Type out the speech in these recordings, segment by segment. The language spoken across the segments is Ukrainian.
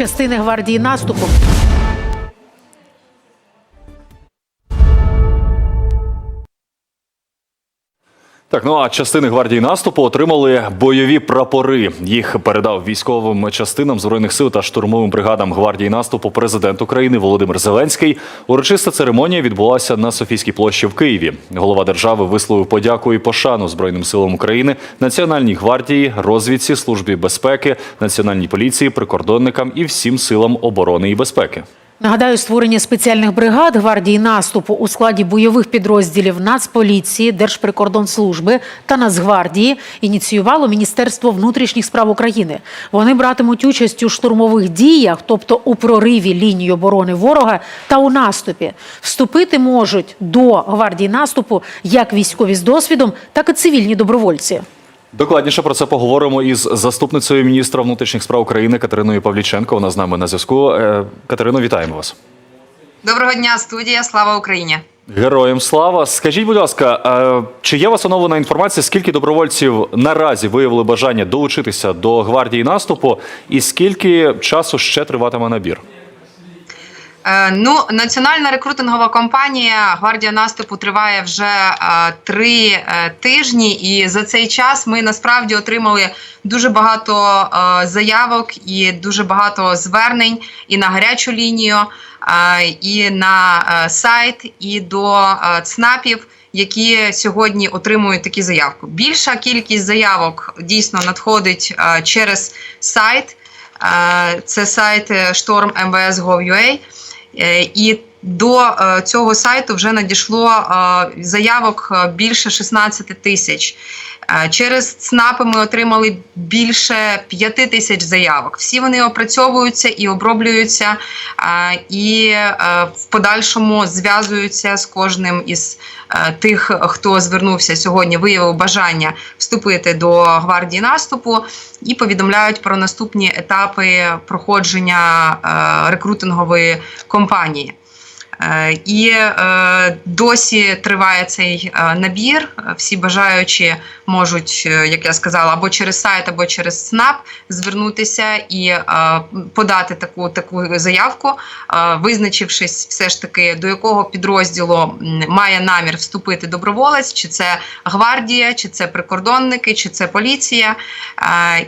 частини гвардії наступу. Так, ну а частини гвардії наступу отримали бойові прапори. Їх передав військовим частинам збройних сил та штурмовим бригадам гвардії наступу президент України Володимир Зеленський. Урочиста церемонія відбулася на Софійській площі в Києві. Голова держави висловив подяку і пошану збройним силам України, Національній гвардії, розвідці, службі безпеки, національній поліції, прикордонникам і всім силам оборони і безпеки. Нагадаю, створення спеціальних бригад гвардії наступу у складі бойових підрозділів Нацполіції, Держприкордонслужби та Нацгвардії ініціювало Міністерство внутрішніх справ України. Вони братимуть участь у штурмових діях, тобто у прориві лінії оборони ворога та у наступі. Вступити можуть до гвардії наступу як військові з досвідом, так і цивільні добровольці. Докладніше про це поговоримо із заступницею міністра внутрішніх справ України Катериною Павліченко. Вона з нами на зв'язку. Е, Катерино, вітаємо вас. Доброго дня, студія. Слава Україні. Героям слава. Скажіть, будь ласка, е, чи є вас оновлена інформація, скільки добровольців наразі виявили бажання долучитися до гвардії наступу, і скільки часу ще триватиме набір? Е, ну, національна рекрутингова кампанія Гвардія наступу триває вже е, три е, тижні, і за цей час ми насправді отримали дуже багато заявок і дуже багато звернень і на гарячу лінію, і на сайт, і до ЦНАПів. Які сьогодні отримують такі заявки. Більша кількість заявок дійсно надходить через сайт. Це сайт storm.mbs.gov.ua. Е, І до е, цього сайту вже надійшло е, заявок е, більше 16 тисяч. Через ЦНАПи ми отримали більше 5 тисяч заявок. Всі вони опрацьовуються і оброблюються, і в подальшому зв'язуються з кожним із тих, хто звернувся сьогодні, виявив бажання вступити до гвардії наступу, і повідомляють про наступні етапи проходження рекрутингової кампанії. І е, досі триває цей е, набір. Всі бажаючі можуть, е, як я сказала, або через сайт, або через СНАП звернутися і подати таку таку заявку, визначившись все ж таки до якого підрозділу має намір вступити доброволець, чи це гвардія, чи це прикордонники, чи це поліція,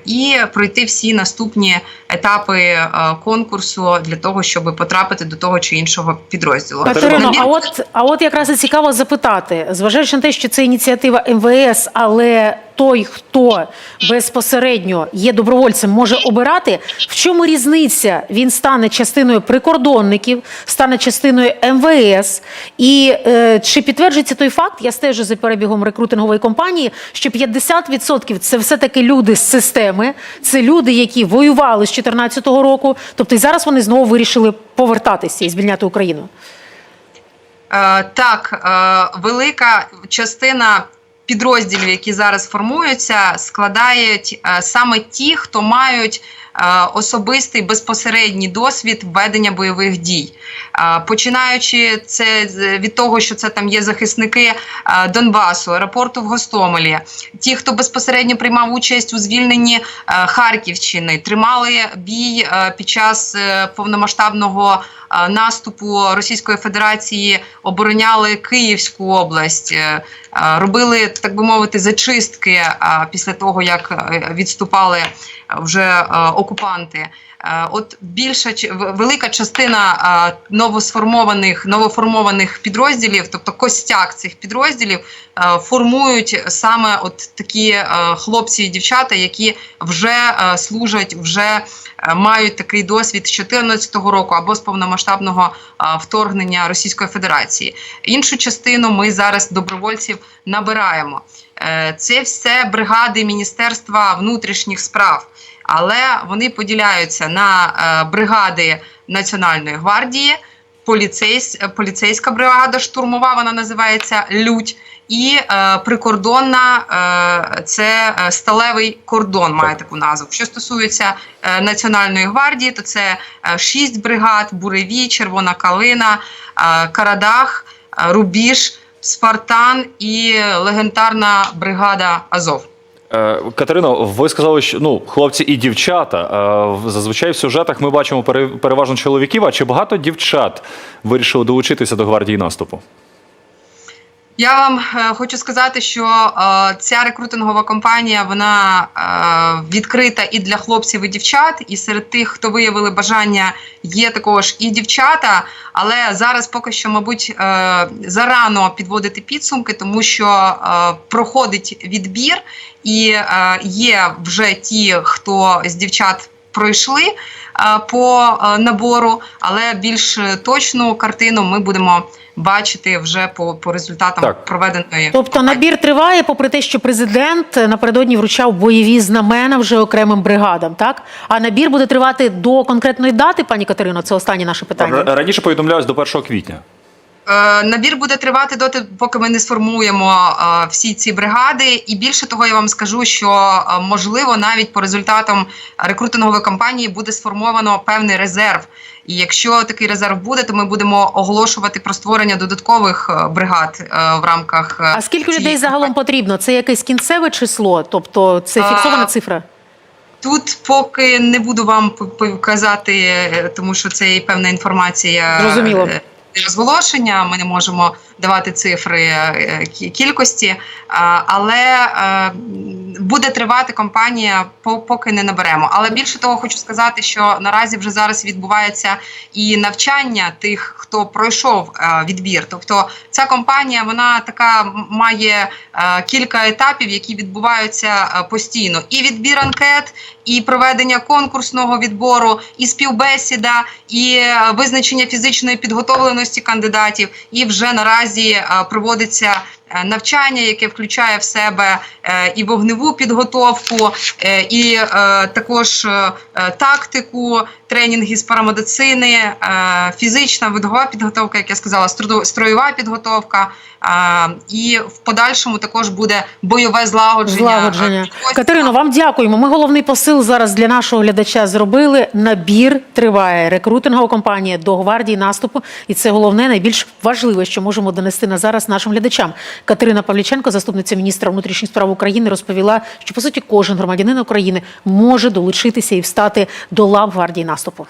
і пройти всі наступні етапи конкурсу для того, щоб потрапити до того чи іншого підрозділу. Катерино, Набір- а от, а от якраз і цікаво запитати, зважаючи на те, що це ініціатива МВС, але той, хто безпосередньо є добровольцем, може обирати. В чому різниця? Він стане частиною прикордонників, стане частиною МВС. І е, чи підтверджується той факт, я стежу за перебігом рекрутингової компанії, що 50% це все-таки люди з системи, це люди, які воювали з 2014 року, тобто і зараз вони знову вирішили повертатися і звільняти Україну. Е, Так, е, велика частина підрозділів, які зараз формуються, складають е, саме ті, хто мають особистий безпосередній досвід ведення бойових дій. Е, Починаючи це від того, що це там є захисники е, Донбасу, аеропорту в Гостомелі, ті, хто безпосередньо приймав участь у звільненні е, Харківщини, тримали бій е, під час е, повномасштабного е, наступу Російської Федерації, обороняли Київську область, е, е, робили так би мовити зачистки е, після того, як е, відступали е, вже е, окупанти. Е, От більша велика частина е, новосформованих новоформованих підрозділів, тобто костяк цих підрозділів, е, формують саме от такі хлопці і дівчата, які вже служать, вже мають такий досвід з 2014 року або з повномасштабного вторгнення Російської Федерації. Іншу частину ми зараз добровольців набираємо. Е, Це все бригади Міністерства внутрішніх справ, але вони поділяються на е, бригади Національної гвардії, поліцейсь, поліцейська бригада штурмова, вона називається Лють. І е, прикордонна е, це е, сталевий кордон, має таку назву. Що стосується е, Національної гвардії, то це шість бригад: Буревій, Червона Калина, е, Карадах, е, Рубіж, Спартан і легендарна бригада Азов. Е, Катерино, ви сказали, що ну хлопці і дівчата. е, Зазвичай в сюжетах ми бачимо переважно чоловіків. А чи багато дівчат вирішили долучитися до гвардії наступу? Я вам е, хочу сказати, що е, ця рекрутингова кампанія вона е, відкрита і для хлопців, і дівчат. І серед тих, хто виявили бажання, є також і дівчата. Але зараз поки що, мабуть, е, зарано підводити підсумки, тому що е, проходить відбір, і е, є вже ті, хто з дівчат пройшли е, по е, набору, але більш точну картину ми будемо бачити вже по, по результатам Так. проведеної. Тобто кампанії. набір триває, попри те, що президент напередодні вручав бойові знамена вже окремим бригадам, так? А набір буде тривати до конкретної дати, пані Катерино. Це останнє наше питання. Р- Раніше повідомлялось до 1 квітня. Е, Набір буде тривати доти, поки ми не сформуємо е, всі ці бригади. І більше того, я вам скажу, що е, можливо навіть по результатам рекрутингової кампанії буде сформовано певний резерв. І якщо такий резерв буде, то ми будемо оголошувати про створення додаткових бригад в рамках. А скільки цієї людей загалом потрібно? Це якесь кінцеве число? Тобто це А, фіксована цифра? Тут поки не буду вам показати, тому що це і певна інформація. Зрозуміло. Розголошення, ми не можемо давати цифри е, кількості, але е, буде тривати кампанія, поки не наберемо. Але більше того, хочу сказати, що наразі вже зараз відбувається і навчання тих, хто пройшов е, відбір. Тобто ця кампанія вона така має е, кілька етапів, які відбуваються е, постійно. І відбір анкет, і проведення конкурсного відбору, і співбесіда, і визначення фізичної підготовленості кандидатів. І вже наразі проводиться навчання, яке включає в себе е, і вогневу підготовку, е, і е, також е, е, тактику, тренінги з парамедицини, е, фізична видова підготовка, як я сказала, строєва підготовка. е, І в подальшому також буде бойове злагодження. Злагодження. Е, Катерино, вам дякуємо. Ми головний посил зараз для нашого глядача зробили. Набір триває. Рекрутингова компанія до гвардії наступу. І це головне, найбільш важливе, що можемо донести на зараз нашим глядачам. Катерина Павліченко, заступниця міністра внутрішніх справ України, розповіла, що по суті кожен громадянин України може долучитися і встати до лав гвардії наступу.